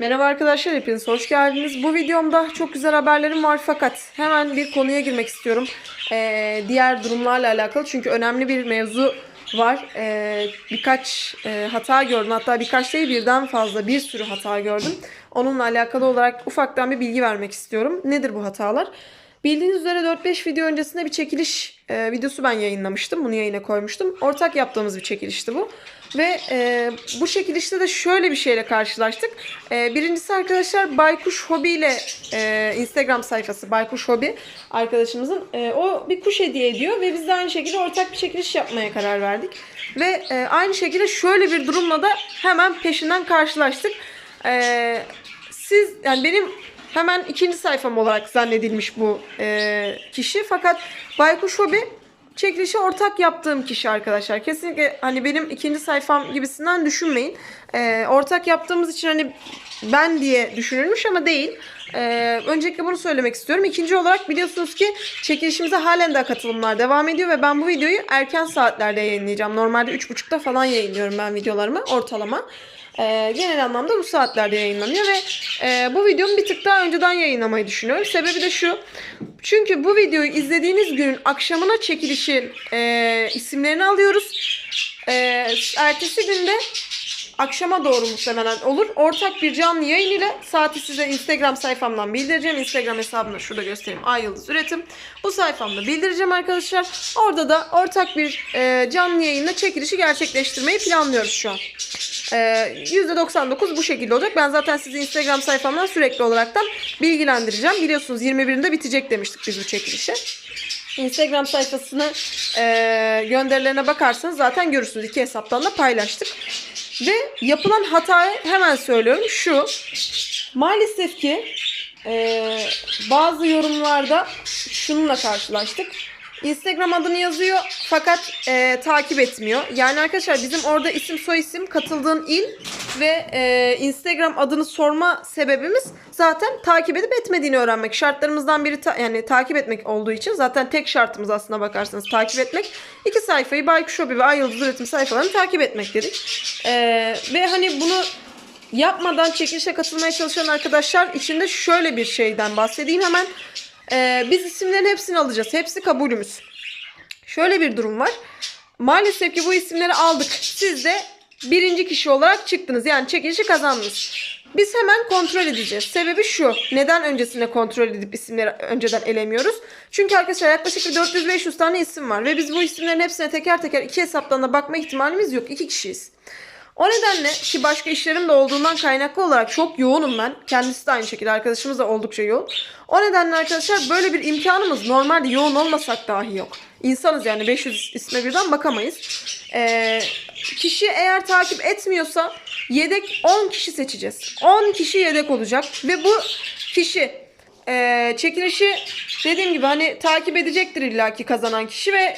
Merhaba arkadaşlar hepiniz hoş geldiniz. Bu videomda çok güzel haberlerim var fakat hemen bir konuya girmek istiyorum. Ee, diğer durumlarla alakalı çünkü önemli bir mevzu var. Ee, birkaç e, hata gördüm hatta birkaç değil birden fazla bir sürü hata gördüm. Onunla alakalı olarak ufaktan bir bilgi vermek istiyorum. Nedir bu hatalar? Bildiğiniz üzere 4-5 video öncesinde bir çekiliş e, videosu ben yayınlamıştım. Bunu yayına koymuştum. Ortak yaptığımız bir çekilişti bu. Ve e, bu çekilişte de şöyle bir şeyle karşılaştık. E, birincisi arkadaşlar Baykuş Hobi ile e, Instagram sayfası Baykuş Hobi arkadaşımızın e, o bir kuş hediye ediyor ve biz de aynı şekilde ortak bir çekiliş yapmaya karar verdik. Ve e, aynı şekilde şöyle bir durumla da hemen peşinden karşılaştık. E, siz yani benim hemen ikinci sayfam olarak zannedilmiş bu e, kişi fakat Baykuş Hobi çekilişe ortak yaptığım kişi arkadaşlar. Kesinlikle hani benim ikinci sayfam gibisinden düşünmeyin. Ee, ortak yaptığımız için hani ben diye düşünülmüş ama değil. Ee, öncelikle bunu söylemek istiyorum. İkinci olarak biliyorsunuz ki çekilişimize halen daha katılımlar devam ediyor ve ben bu videoyu erken saatlerde yayınlayacağım. Normalde 3.30'da falan yayınlıyorum ben videolarımı ortalama. Ee, genel anlamda bu saatlerde yayınlanıyor ve e, bu videomu bir tık daha önceden yayınlamayı düşünüyorum. Sebebi de şu. Çünkü bu videoyu izlediğiniz günün akşamına çekilişin e, isimlerini alıyoruz. E, ertesi günde akşama doğru muhtemelen olur. Ortak bir canlı yayın ile saati size Instagram sayfamdan bildireceğim. Instagram hesabımda şurada göstereyim. Ay Yıldız Üretim. Bu sayfamda bildireceğim arkadaşlar. Orada da ortak bir e, canlı yayınla çekilişi gerçekleştirmeyi planlıyoruz şu an. Ee, %99 bu şekilde olacak. Ben zaten sizi Instagram sayfamdan sürekli olaraktan bilgilendireceğim. Biliyorsunuz 21'inde bitecek demiştik biz bu çekilişe. Instagram sayfasını e, gönderilerine bakarsanız zaten görürsünüz. İki hesaptan da paylaştık. Ve yapılan hatayı hemen söylüyorum. Şu. Maalesef ki e, bazı yorumlarda şununla karşılaştık. Instagram adını yazıyor fakat e, takip etmiyor. Yani arkadaşlar bizim orada isim soy isim katıldığın il ve e, Instagram adını sorma sebebimiz zaten takip edip etmediğini öğrenmek. Şartlarımızdan biri ta- yani takip etmek olduğu için zaten tek şartımız aslına bakarsanız takip etmek. İki sayfayı Baykuş Hobi ve Ay Yıldız Üretim sayfalarını takip etmek dedik. E, ve hani bunu yapmadan çekilişe katılmaya çalışan arkadaşlar için de şöyle bir şeyden bahsedeyim hemen. Ee, biz isimlerin hepsini alacağız. Hepsi kabulümüz. Şöyle bir durum var. Maalesef ki bu isimleri aldık. Siz de birinci kişi olarak çıktınız. Yani çekilişi kazandınız. Biz hemen kontrol edeceğiz. Sebebi şu. Neden öncesinde kontrol edip isimleri önceden elemiyoruz? Çünkü arkadaşlar yaklaşık bir 400-500 tane isim var. Ve biz bu isimlerin hepsine teker teker iki hesaptan da bakma ihtimalimiz yok. İki kişiyiz. O nedenle ki başka işlerim de olduğundan kaynaklı olarak çok yoğunum ben. Kendisi de aynı şekilde arkadaşımız da oldukça yoğun. O nedenle arkadaşlar böyle bir imkanımız normalde yoğun olmasak dahi yok. İnsanız yani 500 isme birden bakamayız. Ee, kişi eğer takip etmiyorsa yedek 10 kişi seçeceğiz. 10 kişi yedek olacak ve bu kişi e, çekilişi dediğim gibi hani takip edecektir illaki kazanan kişi ve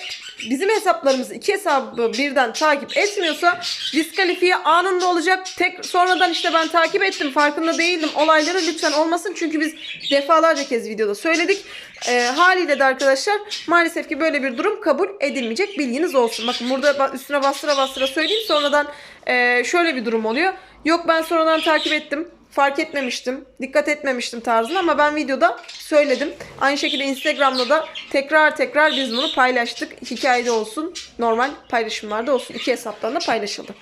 bizim hesaplarımızı iki hesabı birden takip etmiyorsa diskalifiye anında olacak. Tek sonradan işte ben takip ettim farkında değildim olayları lütfen olmasın. Çünkü biz defalarca kez videoda söyledik. E, haliyle de arkadaşlar maalesef ki böyle bir durum kabul edilmeyecek bilginiz olsun. Bakın burada üstüne bastıra bastıra söyleyeyim sonradan e, şöyle bir durum oluyor. Yok ben sonradan takip ettim fark etmemiştim, dikkat etmemiştim tarzını ama ben videoda söyledim. Aynı şekilde Instagram'da da tekrar tekrar biz bunu paylaştık. Hikayede olsun, normal paylaşımlarda olsun. iki hesaptan da paylaşıldı.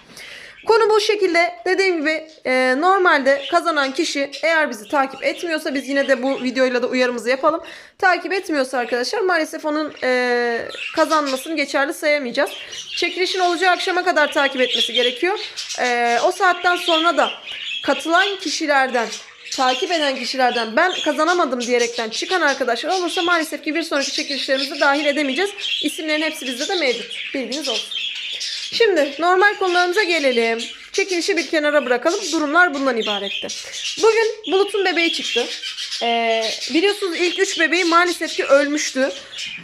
Konu bu şekilde. Dediğim gibi e, normalde kazanan kişi eğer bizi takip etmiyorsa biz yine de bu videoyla da uyarımızı yapalım. Takip etmiyorsa arkadaşlar maalesef onun e, kazanmasını geçerli sayamayacağız. Çekilişin olacağı akşama kadar takip etmesi gerekiyor. E, o saatten sonra da katılan kişilerden takip eden kişilerden ben kazanamadım diyerekten çıkan arkadaşlar olursa maalesef ki bir sonraki çekilişlerimize dahil edemeyeceğiz. İsimlerin hepsi bizde de mevcut. Bilginiz olsun. Şimdi normal konularımıza gelelim. Çekilişi bir kenara bırakalım. Durumlar bundan ibaretti. Bugün Bulut'un bebeği çıktı. Ee, biliyorsunuz ilk üç bebeği maalesef ki ölmüştü.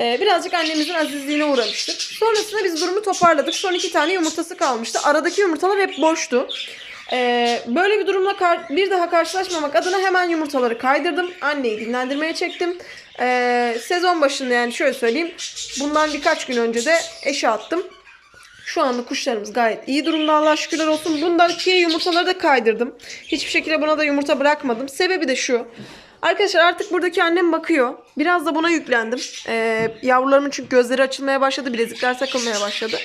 Ee, birazcık annemizin azizliğine uğramıştık. Sonrasında biz durumu toparladık. Son iki tane yumurtası kalmıştı. Aradaki yumurtalar hep boştu. Ee, böyle bir durumla bir daha karşılaşmamak adına hemen yumurtaları kaydırdım. Anneyi dinlendirmeye çektim. Ee, sezon başında yani şöyle söyleyeyim. Bundan birkaç gün önce de eşe attım. Şu anda kuşlarımız gayet iyi durumda Allah şükürler olsun. Bundaki yumurtaları da kaydırdım. Hiçbir şekilde buna da yumurta bırakmadım. Sebebi de şu. Arkadaşlar artık buradaki annem bakıyor. Biraz da buna yüklendim. Ee, yavrularımın çünkü gözleri açılmaya başladı. Bilezikler takılmaya başladı.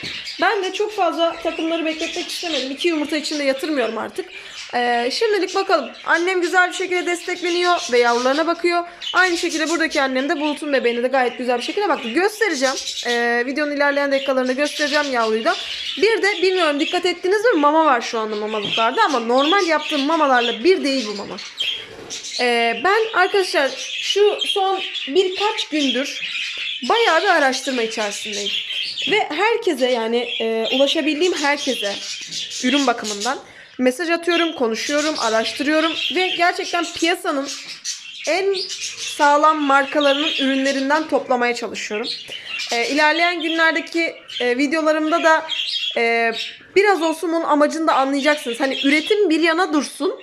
Ben de çok fazla takımları bekletmek istemedim. İki yumurta için de yatırmıyorum artık. Ee, şimdilik bakalım. Annem güzel bir şekilde destekleniyor ve yavrularına bakıyor. Aynı şekilde buradaki annem de Bulut'un bebeğine de gayet güzel bir şekilde baktı. Göstereceğim. Ee, videonun ilerleyen dakikalarında göstereceğim yavruyu da. Bir de bilmiyorum dikkat ettiniz mi mama var şu anda mamalıklarda ama normal yaptığım mamalarla bir değil bu mama. Ee, ben arkadaşlar şu son birkaç gündür bayağı bir araştırma içerisindeyim. Ve herkese yani e, ulaşabildiğim herkese ürün bakımından mesaj atıyorum, konuşuyorum, araştırıyorum ve gerçekten piyasanın en sağlam markalarının ürünlerinden toplamaya çalışıyorum. E, ilerleyen günlerdeki e, videolarımda da e, biraz olsun bunun amacını da anlayacaksınız. Hani üretim bir yana dursun.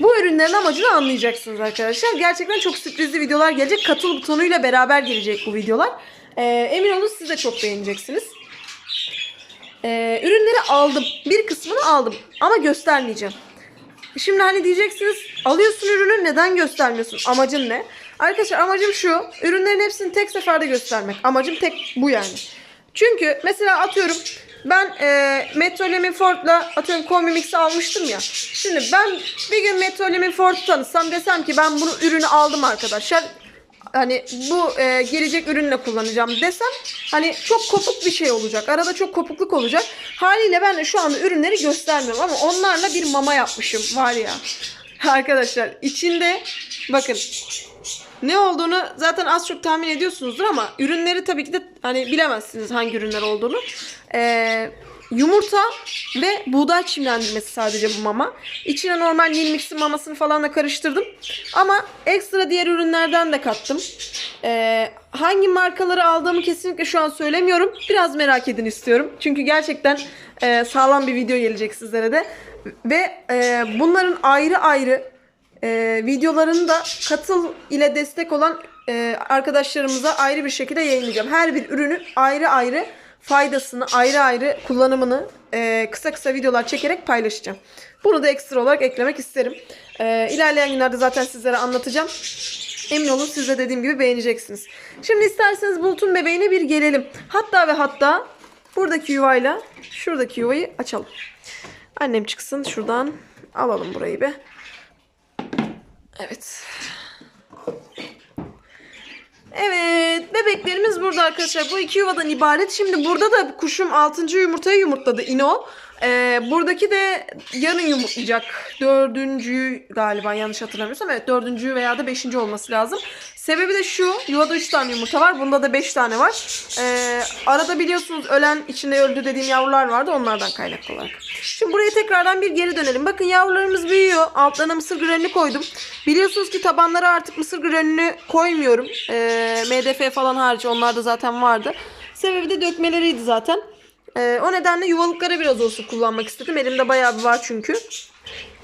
Bu ürünlerin amacını anlayacaksınız arkadaşlar. Gerçekten çok sürprizli videolar gelecek. Katıl butonuyla beraber gelecek bu videolar. E, emin olun siz de çok beğeneceksiniz. E, ürünleri aldım. Bir kısmını aldım. Ama göstermeyeceğim. Şimdi hani diyeceksiniz alıyorsun ürünü neden göstermiyorsun? Amacın ne? Arkadaşlar amacım şu. Ürünlerin hepsini tek seferde göstermek. Amacım tek bu yani. Çünkü mesela atıyorum ben e, Metrolemin Ford'la atıyorum kombi mix'i almıştım ya. Şimdi ben bir gün Metrolemin Ford'u tanıtsam desem ki ben bunu ürünü aldım arkadaşlar. Hani bu e, gelecek ürünle kullanacağım desem hani çok kopuk bir şey olacak. Arada çok kopukluk olacak. Haliyle ben de şu anda ürünleri göstermiyorum ama onlarla bir mama yapmışım var ya. Arkadaşlar içinde bakın ne olduğunu zaten az çok tahmin ediyorsunuzdur ama ürünleri tabii ki de hani bilemezsiniz hangi ürünler olduğunu. Ee, yumurta ve buğday çimlendirmesi sadece bu mama. İçine normal Nil Mix'in mamasını falan da karıştırdım. Ama ekstra diğer ürünlerden de kattım. Ee, hangi markaları aldığımı kesinlikle şu an söylemiyorum. Biraz merak edin istiyorum. Çünkü gerçekten e, sağlam bir video gelecek sizlere de. Ve e, bunların ayrı ayrı e, videolarını da katıl ile destek olan e, arkadaşlarımıza ayrı bir şekilde yayınlayacağım. Her bir ürünü ayrı ayrı faydasını, ayrı ayrı kullanımını e, kısa kısa videolar çekerek paylaşacağım. Bunu da ekstra olarak eklemek isterim. E, ilerleyen günlerde zaten sizlere anlatacağım. Emin olun siz de dediğim gibi beğeneceksiniz. Şimdi isterseniz Bulut'un bebeğine bir gelelim. Hatta ve hatta buradaki yuvayla şuradaki yuvayı açalım. Annem çıksın şuradan alalım burayı bir. Evet. Evet bebeklerimiz burada arkadaşlar. Bu iki yuvadan ibaret. Şimdi burada da kuşum 6. yumurtayı yumurtladı İno. Ee, buradaki de yarın yumurtlayacak. Dördüncüyü galiba yanlış hatırlamıyorsam. Evet dördüncü veya da beşinci olması lazım. Sebebi de şu. Yuvada 3 tane yumurta var. Bunda da 5 tane var. Ee, arada biliyorsunuz ölen içinde öldü dediğim yavrular vardı. Onlardan kaynaklı olarak. Şimdi buraya tekrardan bir geri dönelim. Bakın yavrularımız büyüyor. Altlarına mısır granülü koydum. Biliyorsunuz ki tabanlara artık mısır granülü koymuyorum. Ee, MDF falan harici onlarda zaten vardı. Sebebi de dökmeleriydi zaten. Ee, o nedenle yuvalıklara biraz olsun kullanmak istedim. Elimde bayağı bir var çünkü.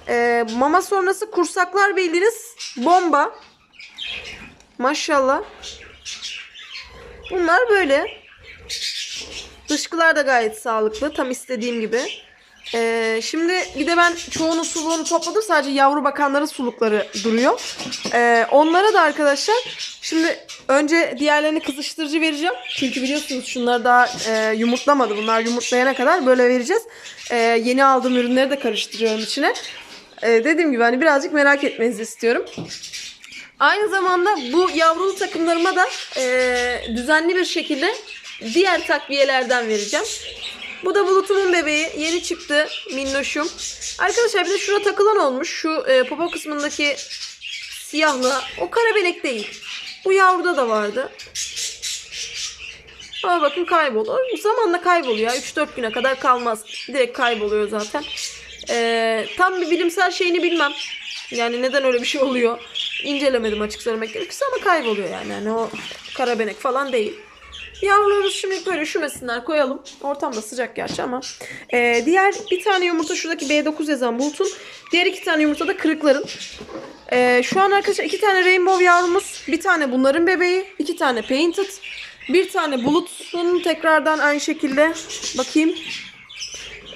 Ee, mama sonrası kursaklar bildiğiniz bomba. Maşallah. Bunlar böyle. Dışkılar da gayet sağlıklı. Tam istediğim gibi. Ee, şimdi bir de ben çoğunun suluğunu topladım. Sadece yavru bakanların sulukları duruyor. Ee, onlara da arkadaşlar şimdi önce diğerlerini kızıştırıcı vereceğim. Çünkü biliyorsunuz şunlar daha e, yumurtlamadı. Bunlar yumurtlayana kadar böyle vereceğiz. Ee, yeni aldığım ürünleri de karıştırıyorum içine. Ee, dediğim gibi hani birazcık merak etmenizi istiyorum. Aynı zamanda bu yavrulu takımlarıma da e, düzenli bir şekilde diğer takviyelerden vereceğim. Bu da Bulut'umun bebeği. Yeni çıktı. Minnoşum. Arkadaşlar bir de şuna takılan olmuş. Şu e, popo kısmındaki siyahlı. O karabelek değil. Bu yavruda da vardı. Ama bakın kayboluyor. Zamanla kayboluyor. 3-4 güne kadar kalmaz. Direkt kayboluyor zaten. E, tam bir bilimsel şeyini bilmem. Yani neden öyle bir şey oluyor? İncelemedim açık söylemek gerekirse ama kayboluyor yani. yani o karabenek falan değil. Yavrularımız şimdi böyle üşümesinler koyalım. Ortam da sıcak gerçi ama. Ee, diğer bir tane yumurta şuradaki B9 yazan bulutun. Diğer iki tane yumurta da kırıkların. Ee, şu an arkadaşlar iki tane rainbow yavrumuz. Bir tane bunların bebeği. iki tane painted. Bir tane bulutun tekrardan aynı şekilde. Bakayım.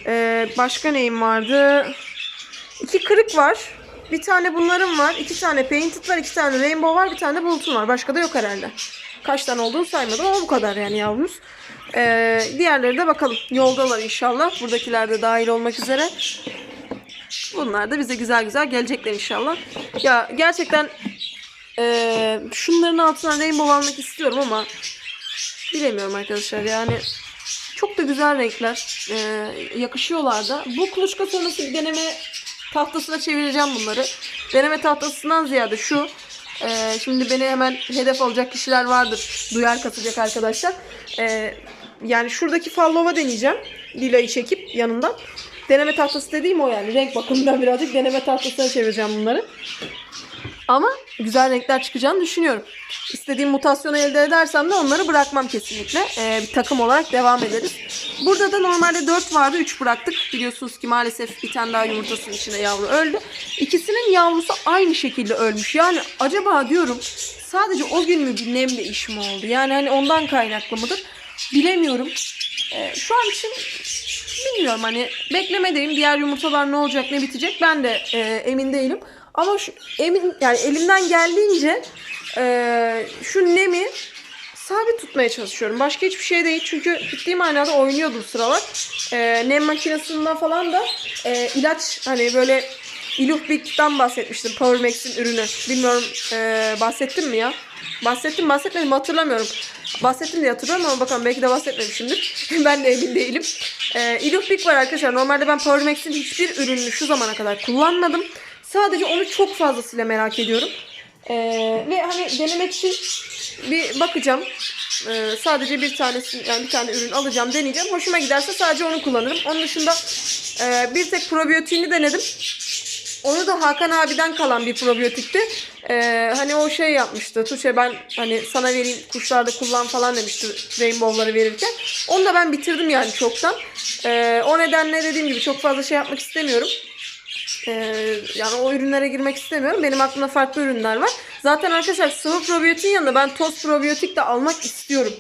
Ee, başka neyim vardı? İki kırık var. Bir tane bunların var. iki tane painted var. iki tane rainbow var. Bir tane bulutun var. Başka da yok herhalde. Kaç tane olduğunu saymadım ama bu kadar yani yavrumuz. Ee, diğerleri de bakalım. Yoldalar inşallah. Buradakiler de dahil olmak üzere. Bunlar da bize güzel güzel gelecekler inşallah. Ya gerçekten eee, şunların altına rainbow almak istiyorum ama bilemiyorum arkadaşlar yani çok da güzel renkler eee, yakışıyorlar da. Bu kuluçka sonrası deneme tahtasına çevireceğim bunları. Deneme tahtasından ziyade şu eee, şimdi beni hemen hedef alacak kişiler vardır. Duyar katacak arkadaşlar. Eee, yani şuradaki fallova deneyeceğim. Lilayı çekip yanından. Deneme tahtası dediğim o yani. Renk bakımından birazcık deneme tahtasına çevireceğim bunları. Ama güzel renkler çıkacağını düşünüyorum. İstediğim mutasyonu elde edersem de onları bırakmam kesinlikle. Ee, bir takım olarak devam ederiz. Burada da normalde 4 vardı 3 bıraktık. Biliyorsunuz ki maalesef bir tane daha yumurtasının içinde yavru öldü. İkisinin yavrusu aynı şekilde ölmüş. Yani acaba diyorum sadece o gün mü bir nemle iş mi oldu? Yani hani ondan kaynaklı mıdır? Bilemiyorum. Ee, şu an için bilmiyorum hani beklemedeyim diğer yumurtalar ne olacak ne bitecek ben de e, emin değilim. Ama şu emin yani elimden geldiğince e, şu nemi sabit tutmaya çalışıyorum. Başka hiçbir şey değil. Çünkü ciddi manada oynuyordu bu sıralar. E, nem makinesinden falan da e, ilaç hani böyle Ilufbik'ten bahsetmiştim. Power Max'in ürünü. Bilmiyorum e, bahsettim mi ya? Bahsettim bahsetmedim hatırlamıyorum. Bahsettim diye hatırlıyorum ama bakalım belki de bahsetmemişimdir. ben de emin değilim. E, Ilufbik var arkadaşlar. Normalde ben Power Max'in hiçbir ürününü şu zamana kadar kullanmadım. Sadece onu çok fazlasıyla merak ediyorum. E, ve hani denemek için bir bakacağım. Ee, sadece bir tanesi yani bir tane ürün alacağım deneyeceğim. Hoşuma giderse sadece onu kullanırım. Onun dışında e, bir tek probiyotiğini denedim. Onu da Hakan abiden kalan bir probiyotikti. Ee, hani o şey yapmıştı. Tuğçe ben hani sana vereyim kuşlarda kullan falan demişti rainbow'ları verirken. Onu da ben bitirdim yani çoktan. Ee, o nedenle dediğim gibi çok fazla şey yapmak istemiyorum. Ee, yani o ürünlere girmek istemiyorum. Benim aklımda farklı ürünler var. Zaten arkadaşlar sıvı probiyotiğin yanında ben toz probiyotik de almak istiyorum.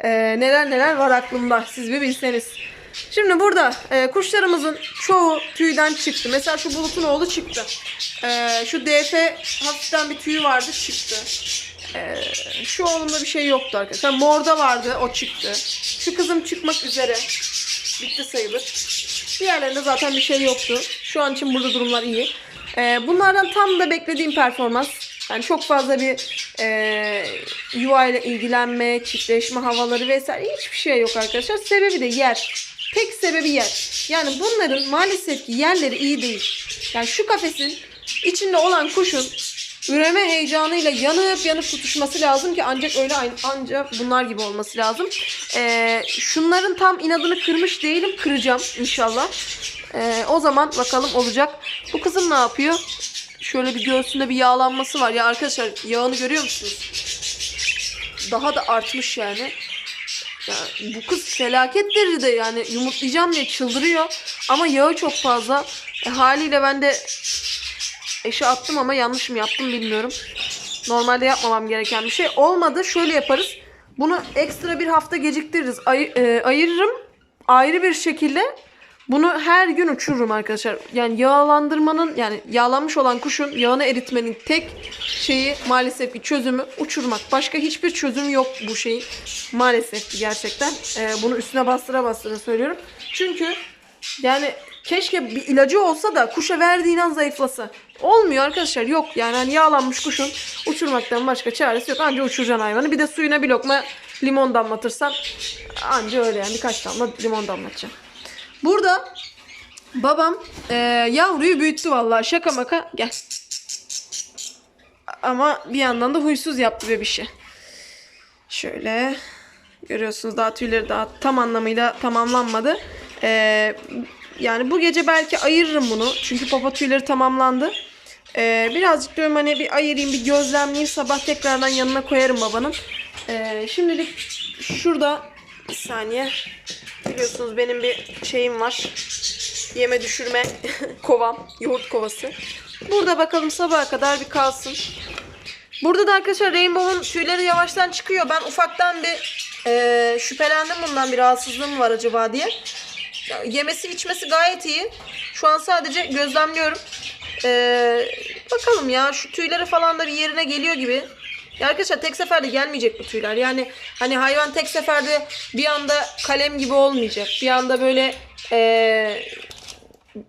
Ee, neler neler var aklımda siz bir bilseniz. Şimdi burada e, kuşlarımızın çoğu tüyden çıktı. Mesela şu bulutun oğlu çıktı. Ee, şu DF hafiften bir tüyü vardı çıktı. Ee, şu oğlumda bir şey yoktu arkadaşlar. Morda vardı o çıktı. Şu kızım çıkmak üzere. Bitti sayılır. Diğerlerinde zaten bir şey yoktu. Şu an için burada durumlar iyi. Ee, bunlardan tam da beklediğim performans. Yani çok fazla bir e, yuva ile ilgilenme, çiftleşme havaları vesaire hiçbir şey yok arkadaşlar. Sebebi de yer. Tek sebebi yer. Yani bunların maalesef ki yerleri iyi değil. Yani şu kafesin içinde olan kuşun üreme heyecanıyla yanıp yanıp tutuşması lazım ki ancak öyle aynı ancak bunlar gibi olması lazım. Ee, şunların tam inadını kırmış değilim. Kıracağım inşallah. Ee, o zaman bakalım olacak. Bu kızım ne yapıyor? Şöyle bir göğsünde bir yağlanması var. Ya arkadaşlar yağını görüyor musunuz? Daha da artmış yani. Ya bu kız felaket derecede yani yumurtlayacağım diye çıldırıyor. Ama yağı çok fazla. E, haliyle ben de eşe attım ama yanlış mı yaptım bilmiyorum. Normalde yapmamam gereken bir şey. Olmadı şöyle yaparız. Bunu ekstra bir hafta geciktiririz. Ay- e, ayırırım ayrı bir şekilde bunu her gün uçururum arkadaşlar. Yani yağlandırmanın yani yağlanmış olan kuşun yağını eritmenin tek şeyi maalesef ki çözümü uçurmak. Başka hiçbir çözüm yok bu şeyin. Maalesef ki gerçekten. Ee, bunu üstüne bastıra bastıra söylüyorum. Çünkü yani keşke bir ilacı olsa da kuşa verdiğin an zayıflasa. Olmuyor arkadaşlar yok. Yani hani yağlanmış kuşun uçurmaktan başka çaresi yok. Anca uçuracaksın hayvanı. Bir de suyuna bir lokma limon damlatırsan anca öyle yani birkaç damla limon damlatacağım. Burada babam e, yavruyu büyüttü vallahi şaka maka gel. Ama bir yandan da huysuz yaptı bebişi. Şöyle görüyorsunuz daha tüyleri daha tam anlamıyla tamamlanmadı. E, yani bu gece belki ayırırım bunu. Çünkü papa tüyleri tamamlandı. E, birazcık diyorum hani bir ayırayım bir gözlemleyeyim sabah tekrardan yanına koyarım babanın. E, şimdilik şurada bir saniye. Biliyorsunuz benim bir şeyim var. Yeme düşürme kovam. Yoğurt kovası. Burada bakalım sabaha kadar bir kalsın. Burada da arkadaşlar Rainbow'un tüyleri yavaştan çıkıyor. Ben ufaktan bir e, şüphelendim bundan bir rahatsızlığım var acaba diye. Yemesi içmesi gayet iyi. Şu an sadece gözlemliyorum. Ee, bakalım ya şu tüyleri falan da bir yerine geliyor gibi. Ya arkadaşlar tek seferde gelmeyecek bu tüyler. Yani hani hayvan tek seferde bir anda kalem gibi olmayacak. Bir anda böyle ee,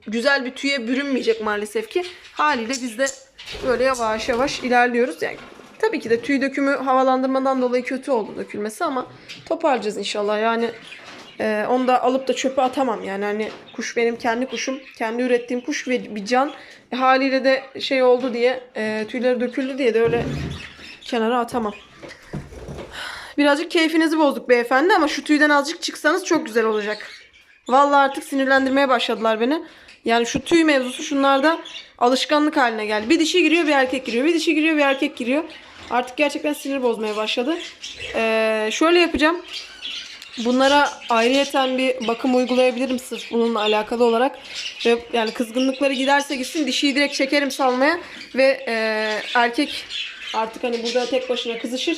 güzel bir tüye bürünmeyecek maalesef ki. Haliyle biz de böyle yavaş yavaş ilerliyoruz. Yani tabii ki de tüy dökümü havalandırmadan dolayı kötü oldu dökülmesi ama toparlayacağız inşallah. Yani ee, onu da alıp da çöpe atamam yani hani kuş benim kendi kuşum kendi ürettiğim kuş ve bir can E, haliyle de şey oldu diye e, tüyleri döküldü diye de öyle kenara atamam. Birazcık keyfinizi bozduk beyefendi ama şu tüyden azıcık çıksanız çok güzel olacak. Vallahi artık sinirlendirmeye başladılar beni. Yani şu tüy mevzusu şunlarda alışkanlık haline geldi. Bir dişi giriyor bir erkek giriyor. Bir dişi giriyor bir erkek giriyor. Artık gerçekten sinir bozmaya başladı. Ee, şöyle yapacağım. Bunlara ayrıyeten bir bakım uygulayabilirim sırf bununla alakalı olarak. Ve yani kızgınlıkları giderse gitsin dişiyi direkt çekerim salmaya ve e, erkek artık hani burada tek başına kızışır.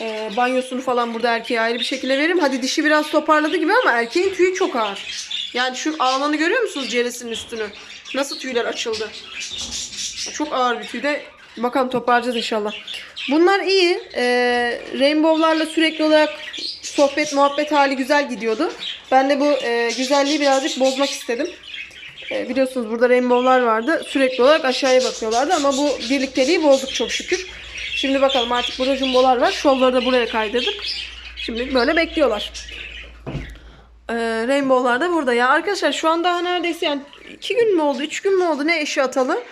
E, banyosunu falan burada erkeğe ayrı bir şekilde veririm. Hadi dişi biraz toparladı gibi ama erkeğin tüyü çok ağır. Yani şu alanı görüyor musunuz ceresinin üstünü? Nasıl tüyler açıldı? Çok ağır bir tüy de bakalım toparlayacağız inşallah. Bunlar iyi. Ee, rainbow'larla sürekli olarak sohbet muhabbet hali güzel gidiyordu. Ben de bu e, güzelliği birazcık bozmak istedim. E, biliyorsunuz burada rainbow'lar vardı. Sürekli olarak aşağıya bakıyorlardı ama bu birlikteliği bozduk çok şükür. Şimdi bakalım artık burada jumbolar var. Şovları da buraya kaydırdık. Şimdi böyle bekliyorlar. Ee, Rainbow'lar da burada. Ya arkadaşlar şu an daha neredeyse yani iki gün mü oldu, üç gün mü oldu ne eşi atalı.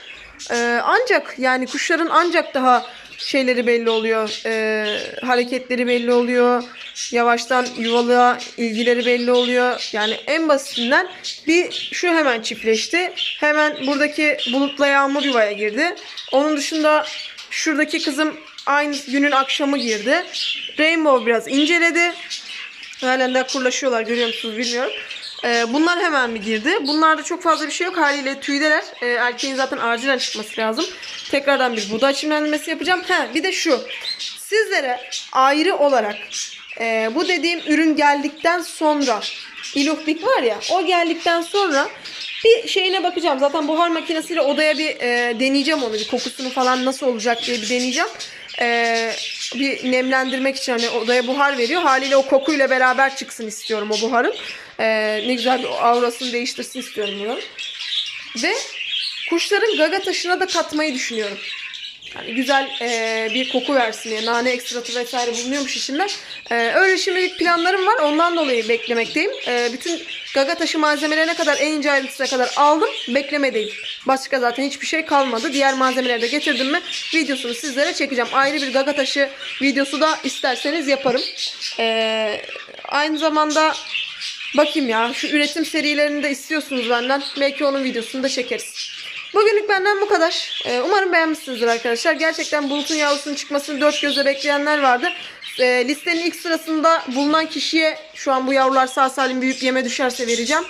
Ee, ancak yani kuşların ancak daha şeyleri belli oluyor. Ee, hareketleri belli oluyor. Yavaştan yuvalığa ilgileri belli oluyor. Yani en basitinden bir şu hemen çiftleşti. Hemen buradaki bulutla yağmur yuvaya girdi. Onun dışında şuradaki kızım aynı günün akşamı girdi. Rainbow biraz inceledi. Halen de kurlaşıyorlar görüyor musunuz bilmiyorum. Ee, bunlar hemen mi girdi? Bunlarda çok fazla bir şey yok. Haliyle tüydeler. Ee, erkeğin zaten acilen çıkması lazım. Tekrardan bir buğday çimlendirmesi yapacağım. Ha, bir de şu. Sizlere ayrı olarak e, bu dediğim ürün geldikten sonra ilufbik var ya o geldikten sonra bir şeyine bakacağım. Zaten buhar makinesiyle odaya bir e, deneyeceğim onu. Bir kokusunu falan nasıl olacak diye bir deneyeceğim. E, bir nemlendirmek için hani odaya buhar veriyor. Haliyle o kokuyla beraber çıksın istiyorum o buharın. E, ne güzel bir aurasını değiştirsin istiyorum bunun. Ve kuşların gaga taşına da katmayı düşünüyorum. Yani güzel e, bir koku versin diye. Nane ekstratı vesaire bulunuyormuş içinde. E, öyle şimdilik planlarım var. Ondan dolayı beklemekteyim. E, bütün gaga taşı malzemelerine kadar en ince ayrıntısına kadar aldım. Beklemedeyim. Başka zaten hiçbir şey kalmadı. Diğer malzemeleri de getirdim mi videosunu sizlere çekeceğim. Ayrı bir gaga taşı videosu da isterseniz yaparım. E, aynı zamanda bakayım ya şu üretim serilerini de istiyorsunuz benden. Belki onun videosunu da çekeriz. Bugünlük benden bu kadar. Ee, umarım beğenmişsinizdir arkadaşlar. Gerçekten bulutun yavrusunun çıkmasını dört gözle bekleyenler vardı. Ee, listenin ilk sırasında bulunan kişiye şu an bu yavrular sağ salim büyüyüp yeme düşerse vereceğim.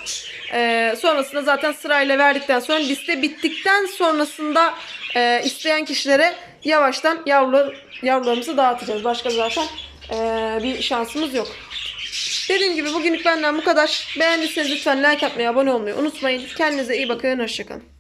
Ee, sonrasında zaten sırayla verdikten sonra liste bittikten sonrasında e, isteyen kişilere yavaştan yavrular, yavrularımızı dağıtacağız. Başka zaten e, bir şansımız yok. Dediğim gibi bugünlük benden bu kadar. Beğendiyseniz lütfen like atmayı, abone olmayı unutmayın. Kendinize iyi bakın. Hoşçakalın.